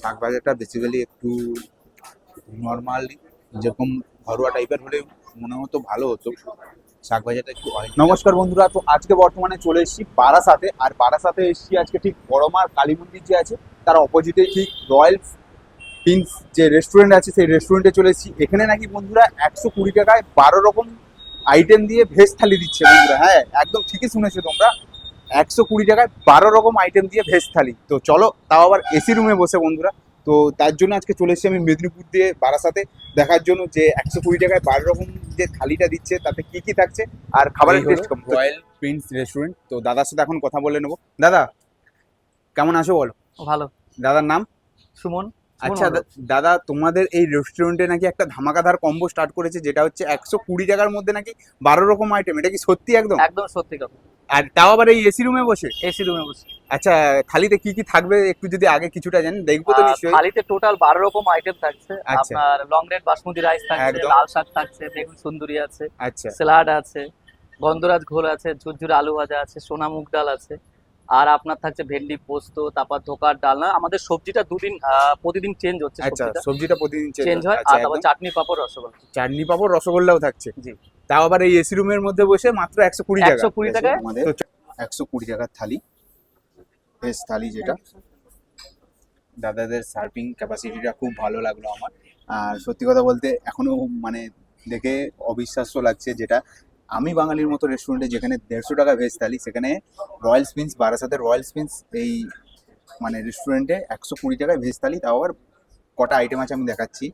শাক ভাজাটা বেসিক্যালি একটু নর্মালি যেরকম ঘরোয়া টাইপের হলে মনে হতো ভালো হতো। শাক ভাজাটা একটু নমস্কার বন্ধুরা, তো আজকে বর্তমানে চলে এসেছি বারাসাতে। আর বারাসাতে এসেছি আজকে ঠিক বড়মার কালী মন্দির যে আছে, তার অপোজিটে ঠিক রয়্যাল প্রিন্স যে রেস্টুরেন্ট আছে, সেই রেস্টুরেন্টে চলে এসেছি। এখানে নাকি বন্ধুরা একশো কুড়ি টাকায় বারো রকম আইটেম দিয়ে ভেজ থালি দিচ্ছে বন্ধুরা। হ্যাঁ একদম ঠিকই শুনেছো তোমরা। একশো কুড়ি টাকায় বারো রকম আইটেম দিয়ে ভেজ থালি। তো চলো তাও আবার এসি রুমে বসে বন্ধুরা। তো তার জন্য আজকে চলে এসেছি আমি মেদিনীপুর দিয়ে বারাসাতে। দেখার জন্য যে একশো কুড়ি টাকায় বারো রকম যে থালিটা দিচ্ছে তাতে কি কি থাকছে? আর খাবারের টেস্ট কেমন? রয়্যাল প্রিন্স রেস্টুরেন্ট তো দাদার সাথে এখন কথা বলে নেব। দাদা কেমন আছো বলো? ভালো। দাদার নাম? সুমন। আচ্ছা দাদা তোমাদের এই রেস্টুরেন্টে নাকি একটা ধামাকাধার কম্বো স্টার্ট করেছে যেটা হচ্ছে একশো কুড়ি টাকার মধ্যে নাকি বারো রকম আইটেম এটা কি সত্যি একদম? একদম সত্যি কথা। আর তাও আবার এই এসি রুমে বসে? এসি রুমে বসে। আচ্ছা থালিতে কি কি থাকবে? একটু যদি আগে কিছুটা জানেন দেখব তো নিশ্চয়ই। থালিতে টোটাল বারো রকম আইটেম থাকছে। আচ্ছা। আপনার লং রেড বাসমতি রাইস থাকছে লাল শাক থাকছে বেগুন সুন্দরী আছে আচ্ছা। স্যালাড আছে গন্ধরাজ ঘোল আছে ঝুরঝুরে আলু ভাজা আছে সোনা মুগ ডাল আছে আর আপনার থাকছে ভেন্ডি পোস্ত তারপর ধোকার ডাল। না আমাদের সবজিটা দুদিন প্রতিদিন চেঞ্জ হচ্ছে আচ্ছা সবজিটা। সবজিটা প্রতিদিন চেঞ্জ হয় আচ্ছা, আর তারপর চাটনি পাপড় রসগোল্লা। চাটনি পাপড় রসগোল্লাও থাকছে। জি। তাও আবার এই এসি রুমের মধ্যে বসে মাত্র একশো কুড়ি টাকা 120 টাকায়? আমাদের একশো কুড়ি টাকার থালি। ভেজ থালি যেটা। দাদাদের সার্ভিং ক্যাপাসিটিটা খুব ভালো লাগল আমার। আর সত্যি কথা বলতে এখনও মানে দেখে অবিশ্বাস্য লাগছে যেটা আমি বাঙালির মতো রেস্টুরেন্টে যেখানে দেড়শো টাকা ভেজ থালি সেখানে রয়্যাল স্পিন্স বারাসাতের রয়্যাল স্পিন্স এই মানে রেস্টুরেন্টে একশো কুড়ি টাকায় ভেজ থালি তাও আবার কটা আইটেম আছে আমি দেখাচ্ছি।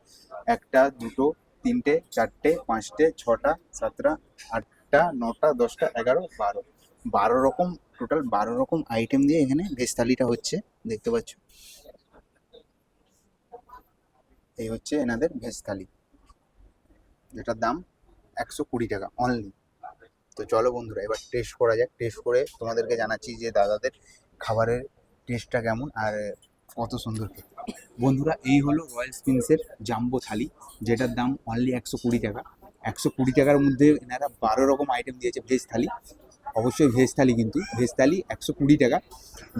একটা দুটো তিনটে, চারটে, পাঁচটে, ছটা, সাতটা, আটটা, নটা, দশটা, এগারো, বারো। বারো রকম, টোটাল বারো রকম আইটেম দিয়ে এখানে ভেজ থালিটা হচ্ছে, দেখতে পাচ্ছ? এই হচ্ছে এনাদের ভেজ থালি। যেটার দাম একশো কুড়ি টাকা অনলি তো চলো বন্ধুরা, এবার টেস্ট করা যাক। টেস্ট করে তোমাদেরকে জানাচ্ছি যে দাদাদের খাবারের টেস্টটা কেমন আর কত সুন্দর খেতে। বন্ধুরা, এই হলো রয়্যাল স্পিন্সের জাম্বো থালি, যেটার দাম অনলি একশো কুড়ি টাকা। একশো কুড়ি টাকার মধ্যে এনারা বারো রকম আইটেম দিয়েছে ভেজ থালি। অবশ্যই ভেজ থালি কিন্তু। ভেজ থালি একশো কুড়ি টাকা।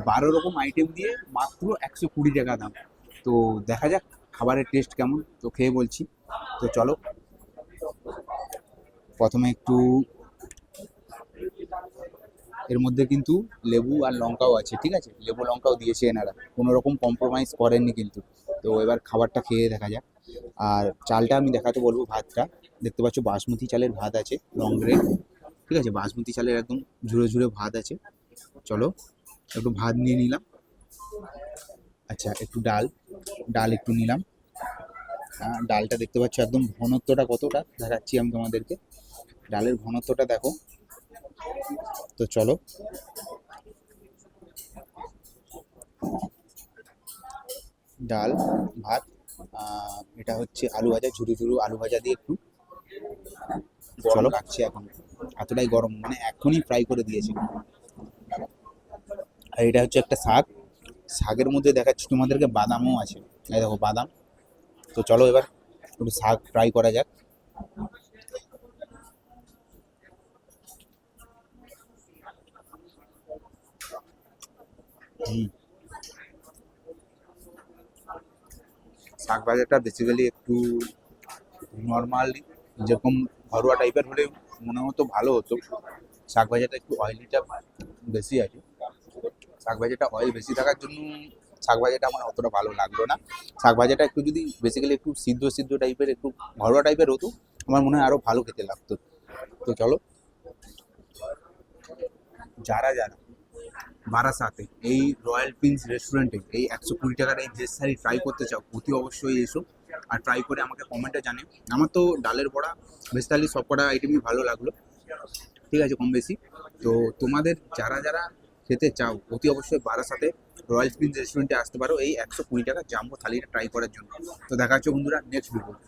বারো রকম আইটেম দিয়ে মাত্র একশো কুড়ি টাকা দাম। তো দেখা যাক খাবারের টেস্ট কেমন। তো খেয়ে বলছি। তো চলো। প্রথমে একটু এর মধ্যে কিন্তু লেবু আর লঙ্কাও আছে, ঠিক আছে? লেবু, লঙ্কাও দিয়েছে এনারা। কোনো রকম কম্প্রোমাইজ করেননি কিন্তু। তো এবার খাবারটা খেয়ে দেখা যাক। আর চালটা আমি দেখাতে বলব ভাতটা। দেখতে পাচ্ছ বাসমতি চালের ভাত আছে লং গ্রেড ঠিক আছে? বাসমতি চালের একদম ঝুড়ে ঝুড়ে ভাত আছে। চলো, একটু ভাত নিয়ে নিলাম। আচ্ছা একটু ডাল। ডাল একটু নিলাম। ডালটা দেখতে পাচ্ছ একদম ঘনত্বটা কতটা? দেখাচ্ছি আমি তোমাদেরকে। ডালের ঘনত্বটা দেখো। তো চলো। ডাল ভাত এটা হচ্ছে আলু ভাজা ঝুরু ঝুরু আলু ভাজা দিয়ে একটু চলো। লাগছে এখন। এতটাই গরম মানে এখনই ফ্রাই করে দিয়েছে। আর এটা হচ্ছে একটা শাক। শাকের মধ্যে দেখাচ্ছি তোমাদেরকে বাদামও আছে। এই দেখো বাদাম। তো চলো এবার একটু শাক ফ্রাই করা যাক। শাক ভাজাটা বেসিক্যালি একটু নর্মালি যেরকম ঘরোয়া টাইপের হলে মনে হতো ভালো হতো। শাক ভাজাটা একটু অয়েলিটা বেশি আছে শাক ভাজাটা অয়েল বেশি থাকার জন্য শাক ভাজাটা আমার অতটা ভালো লাগল না। শাক ভাজাটা একটু যদি বেসিক্যালি একটু সিদ্ধ সিদ্ধ টাইপের একটু ঘরোয়া টাইপের হতো, আমার মনে হয় আরও ভালো খেতে লাগতো। তো চলো। যারা যারা বারাসাতে, এই রয়্যাল প্রিন্স রেস্টুরেন্টে এই একশো কুড়ি টাকার এই ভেজ থালি ট্রাই করতে চাও, অতি অবশ্যই এসো আর ট্রাই করে আমাকে কমেন্টে জানে আমার তো ডালের বড়া ভেজ থালি সব কটা আইটেমই ভালো লাগল। ঠিক আছে, কম বেশি। তো তোমাদের যারা যারা খেতে চাও, অতি অবশ্যই বারাসাতে রয়্যাল প্রিন্স রেস্টুরেন্টে আসতে পারো, এই একশো কুড়ি টাকা জাম্বো থালিটা ট্রাই করার জন্য। তো দেখা হচ্ছে বন্ধুরা নেক্সট ভিডিও